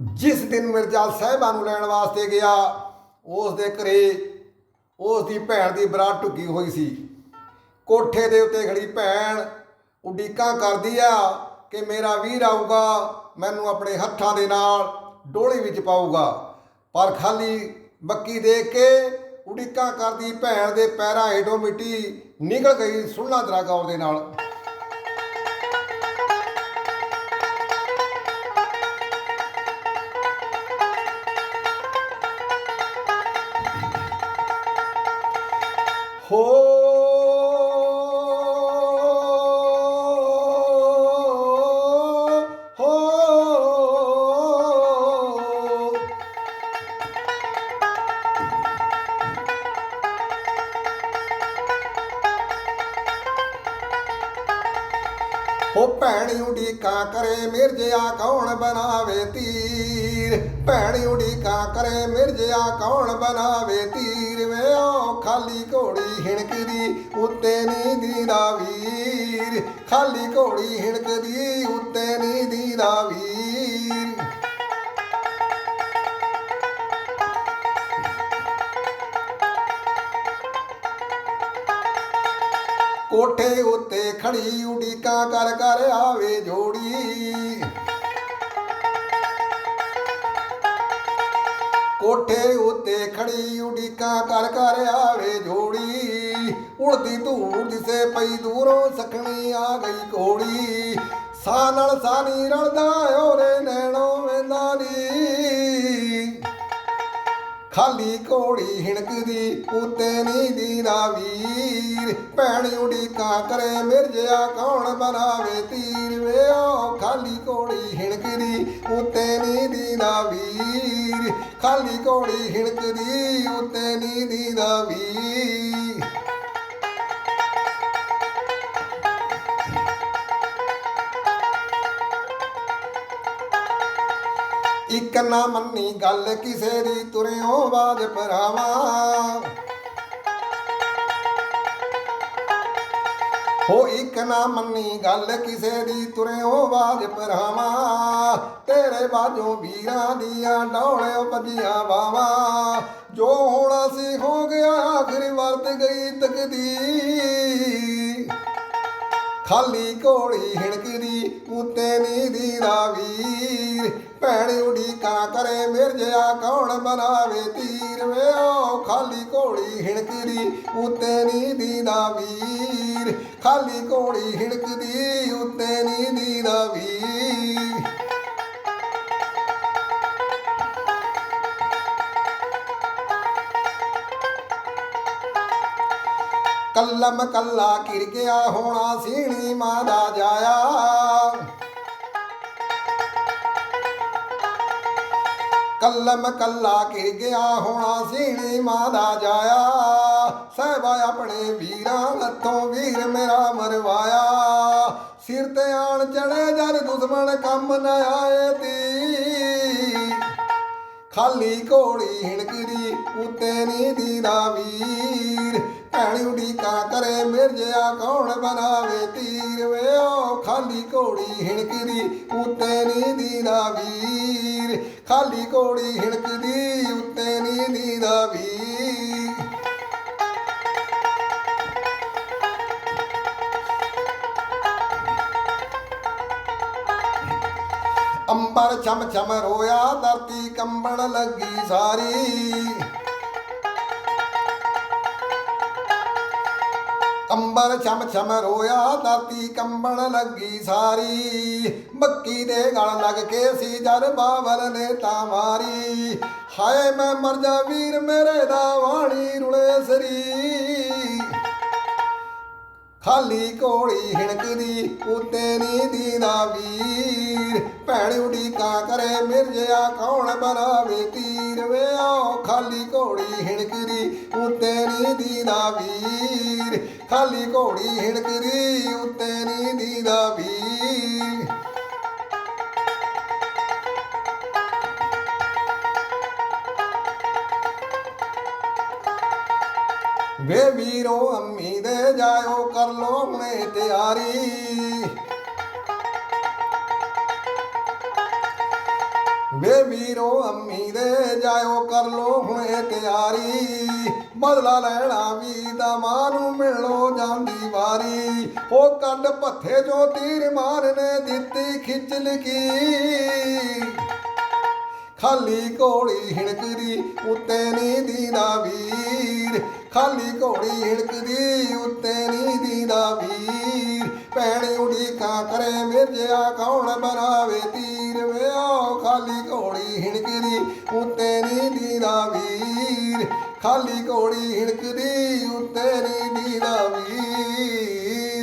ਜਿਸ ਦਿਨ ਮਿਰਜ਼ਾ ਸਾਹਿਬਾ ਨੂੰ ਲੈਣ ਵਾਸਤੇ ਗਿਆ, ਉਸ ਦੇ ਘਰੇ ਉਸ ਦੀ ਭੈਣ ਦੀ ਬਰਾਤ ਢੁੱਕੀ ਹੋਈ ਸੀ। ਕੋਠੇ ਦੇ ਉੱਤੇ ਖੜੀ ਭੈਣ ਉਡੀਕਾਂ ਕਰਦੀ ਆ ਕਿ ਮੇਰਾ ਵੀਰ ਆਊਗਾ, ਮੈਨੂੰ ਆਪਣੇ ਹੱਥਾਂ ਦੇ ਨਾਲ ਡੋਲੀ ਵਿੱਚ ਪਾਊਗਾ। ਪਰ ਖਾਲੀ ਬੱਕੀ ਦੇਖ ਕੇ ਉਡੀਕਾਂ ਕਰਦੀ ਭੈਣ ਦੇ ਪੈਰਾਂ ਹੇਠੋਂ ਮਿੱਟੀ ਨਿਕਲ ਗਈ ਸੁਣਨਾ ਤਰਾ ਗੌਰ ਦੇ ਨਾਲ। ਹੋ ਉਹ ਭੈਣ ਉਡੀਕਾਂ ਕਰੇ ਮਿਰਜਿਆ ਕੌਣ ਬਣਾਵੇ ਤੀਰ? ਭੈਣ ਉਡੀਕਾਂ ਕਰੇ ਮਿਰਜਿਆ ਕੌਣ ਬਣਾਵੇ ਤੀਰ? ਵੇ ਉਹ ਖਾਲੀ ਘੋੜੀ ਹਿਣਕਦੀ ਉੱਤੇ ਨੀ ਦੀਦਾ ਵੀਰ। ਖਾਲੀ ਘੋੜੀ ਹਿਣਕਦੀ ਉੱਤੇ ਨੀ ਦੀਦਾ ਵੀਰ। ਕੋਠੇ ਉੱਤੇ ਖੜੀ ਉਡੀਕਾਂ ਕਰ ਕਰ ਆਵੇ ਜੋੜੀ। ਕੋਠੇ ਉੱਤੇ ਖੜੀ ਉਡੀਕਾਂ ਕਰ ਕਰ ਆਵੇ ਜੋੜੀ। ਉੜਦੀ ਧੂੜ ਦਿਸੇ ਪਈ ਦੂਰੋਂ ਸਖਣੀ ਆ ਗਈ ਕੋੜੀ ਸਾਹ ਨਾਲ ਸਾਨੀ ਰਲਦਾ ਓਰੇ ਨੈਣੋ ਵੇਂਦਾ ਨੀ। ਖਾਲੀ ਘੋੜੀ ਹਿਣਕਦੀ ਉੱਤੇ ਨਹੀਂ ਦੀਦਾ ਵੀਰ। ਭੈਣ ਉਡੀਕਾਂ ਕਰੇ ਮਿਰਜਿਆ, ਕੌਣ ਬਣਾਵੇ ਤੀਰ? ਵੇ ਉਹ ਖਾਲੀ ਘੋੜੀ ਹਿਣਕਦੀ ਉੱਤੇ ਨਹੀਂ ਦੀਦਾ ਵੀਰ। ਖਾਲੀ ਘੋੜੀ ਹਿਣਕਦੀ ਉੱਤੇ ਨਹੀਂ ਦੀਦਾ ਵੀਰ। ਇੱਕ ਨਾ ਮੰਨੀ ਗੱਲ ਕਿਸੇ ਦੀ, ਤੁਰਿਓ ਬਾਜ ਪਰਾਵਾ ਹੋ ਇੱਕ ਨਾ ਮੰਨੀ ਗੱਲ ਕਿਸੇ ਦੀ, ਤੁਰਿਓ ਬਾਜ ਪਰਾਵਾ ਤੇਰੇ ਬਾਜੋ ਵੀਰਾਂ ਦੀਆਂ ਡੌਲਿਓ ਭੱਜੀਆਂ ਬਾਵਾ ਜੋ ਹੋਣਾ ਸੀ ਹੋ ਗਿਆ ਆਖਰੀ ਵਰਤ ਗਈ ਤਕਦੀਰ। ਖਾਲੀ ਘੋੜੀ ਹਿਣਕਦੀ ਉੱਤੇ ਨੀ ਦੀਦਾ ਵੀਰ ਭੈਣ ਉਡੀਕਾਂ ਕਰੇ ਮਿਰਜਿਆ, ਕੌਣ ਬਣਾਵੇ ਤੀਰ? ਵੇ ਉਹ ਖਾਲੀ ਘੋੜੀ ਹਿਣਕਦੀ ਉੱਤੇ ਨੀ ਦੀਦਾ ਵੀਰ ਖਾਲੀ ਘੋੜੀ ਹਿਣਕਦੀ ਉੱਤੇ ਨੀ ਦੀਦਾ ਕੱਲਮ ਕੱਲਾ ਕਿਰ ਗਿਆ ਹੋਣਾ ਸੀਣੀ ਮਾਂ ਦਾ ਜਾਇਆ। ਕੱਲਮ ਕੱਲਾ ਕਿਰ ਗਿਆ ਹੋਣਾ ਸੀਣੀ ਮਾਂ ਦਾ ਜਾਇਆ। ਸਹਿਬਾ ਆਪਣੇ ਵੀਰਾਂ ਲੱਥੋਂ ਵੀਰ ਮੇਰਾ ਮਰਵਾਇਆ। ਸਿਰ ਤੇ ਆਣ ਚੜੇ ਜਦ ਦੁਸ਼ਮਣ ਕੰਮ ਨਾ ਆਏ ਤੀ। ਖਾਲੀ ਘੋੜੀ ਹਿਣਕਦੀ ਉੱਤੇ ਨੀ ਦੀਦਾ ਵੀਰ। ਭੈਣੀ ਉਡੀਕਾਂ ਕਰੇ ਮਿਰਜਿਆ ਕੌਣ ਬਣਾਵੇ ਤੀਰ ਵੇ? ਉਹ ਖਾਲੀ ਘੋੜੀ ਹਿਣਕਦੀ ਉੱਤੇ ਨੀ ਦੀਦਾ ਵੀਰ। ਖਾਲੀ ਘੋੜੀ ਹਿਣਕਦੀ ਉੱਤੇ ਨੀ ਦੀਦਾ ਵੀਰ। ਅੰਬਰ ਛਮ ਛਮ ਰੋਇਆ, ਧਰਤੀ ਕੰਬਣ ਲੱਗੀ ਸਾਰੀ। ਅੰਬਰ ਛਮ ਛਮ ਰੋਇਆ ਦਾਤੀ ਕੰਬਣ ਲੱਗੀ ਸਾਰੀ। ਬੱਕੀ ਦੇ ਗਲ ਲੱਗ ਕੇ ਸੀ ਜਰ ਬਾਬਲ ਨੇ ਤਾਂ ਮਾਰੀ। ਹਾਏ, ਮੈਂ ਮਰ ਜਾ ਵੀਰ, ਮੇਰੇ ਦਾ ਵਾਣੀ ਰੁਲੇ ਸਰੀ। ਖਾਲੀ ਘੋੜੀ ਹਿਣਕਦੀ, ਉੱਤੇ ਨੀ ਦੀਦਾ ਵੀਰ ਭੈਣ ਉਡੀਕਾਂ ਕਰੇ ਮਿਰਜਿਆ, ਕੌਣ ਬਣਾਵੇ ਤੀਰ? ਵੇ ਉਹ ਖਾਲੀ ਘੋੜੀ ਹਿਣਕਰੀ, ਉੱਤੇ ਨੀ ਦੀਦਾ ਵੀਰ। ਖਾਲੀ ਘੋੜੀ ਹਿਣਕਰੀ, ਉੱਤੇ ਨੀ ਦੀਦਾ ਵੀਰ। ਵੇ ਵੀਰੋ, ਅੰਮੀ ਦੇ ਜਾਇਓ, ਕਰ ਲੋ ਹੁਣੇ ਤਿਆਰੀ। ਵੇ ਵੀਰੋ ਅੰਮੀ ਦੇ ਜਾਇਓ ਕਰ ਲੋ ਹੁਣ ਇਹ ਤਿਆਰੀ ਬਦਲਾ ਲੈਣਾ ਵੀ ਦਾ ਮਾਂ ਨੂੰ ਮਿਲੋ ਜਾਂਦੀ ਵਾਰੀ। ਉਹ ਕੰਡ ਭੱਥੇ ਜੋ ਤੀਰ ਮਾਰ ਨੇ ਦਿੱਤੀ ਖਿੱਚ ਲਕੀ ਖਾਲੀ ਘੋੜੀ ਹਿਣਕਦੀ ਉੱਤੇ ਨੀ ਦੀਦਾ ਵੀਰ। ਖਾਲੀ ਘੋੜੀ ਹਿਣਕਦੀ ਉੱਤੇ ਨੀ ਦੀਦਾ ਵੀਰ। ਭੈਣ ਉਡੀਕਾਂ ਕਰੇ ਮਿਰਜਿਆ ਕੌਣ ਬਣਾਵੇ ਤੀਰ? ਵੇ ਖਾਲੀ ਘੋੜੀ ਹਿਣਕਦੀ, ਉੱਤੇ ਨੀ ਦੀਦਾ ਵੀਰ। ਖਾਲੀ ਘੋੜੀ ਹਿਣਕਦੀ, ਉੱਤੇ ਨੀ ਦੀਦਾ ਵੀਰ।